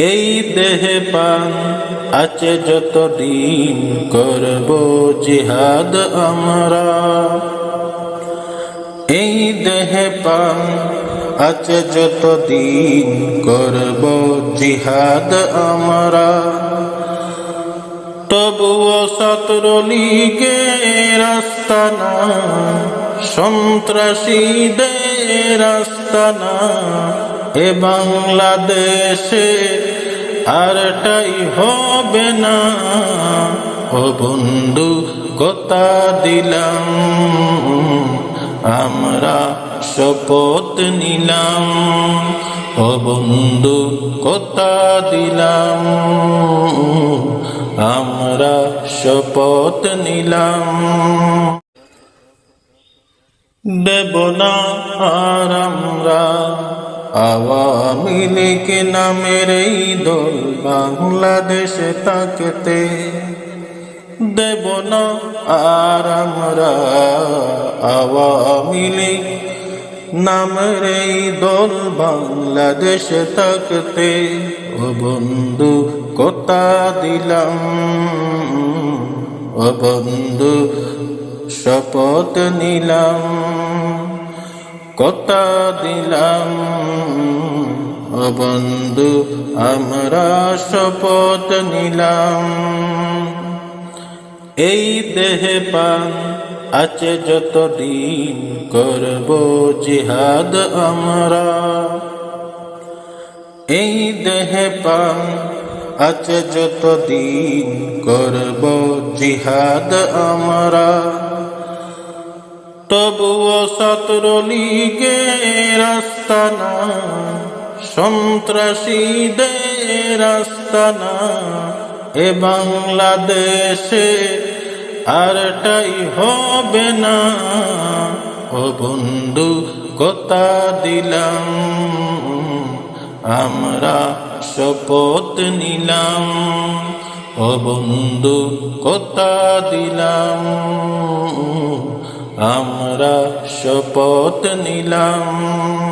এই দেহে পান আছে যত দিন করব জিহাদ আমরা। এই দেহে পান আছে যত দিন করব জিহাদ আমরা। তবুও ছাত্রলীগে রাস্তা না, সন্ত্রাসীদের রাস্তা না। এ বাংলাদেশে আরটাই হবে না। ও বন্ধু, কথা দিলাম, আমরা শপথ নিলাম। ও বন্ধু, কথা দিলাম, আমরা শপথ নিলাম। দেব না আর আমরা আওয়ামী লীগ নামের এই দল বাংলাদেশে তাকতে দেব না আর আমরা আওয়ামী লীগ নামের এই দল বাংলাদেশে থাকতে ও বন্ধু, কথা দিলাম। ও বন্ধু, শপথ নিলাম। কথা দিলাম? বন্ধু, আমরা শপথ নিলাম। এই দেহে পান আছে যতদিন করব জিহাদ আমরা। এই দেহে পান আছে যতদিন করব জিহাদ আমরা। তবুও ছাত্রলীগে রাস্তা না, সন্ত্রাসীদের রাস্তানা এ বাংলাদেশে আরটাই হবে না। ও বন্ধু, কথা দিলাম, আমরা শপথ নিলাম। ও বন্ধু, কথা দিলাম। আমরা শপথ নিলাম।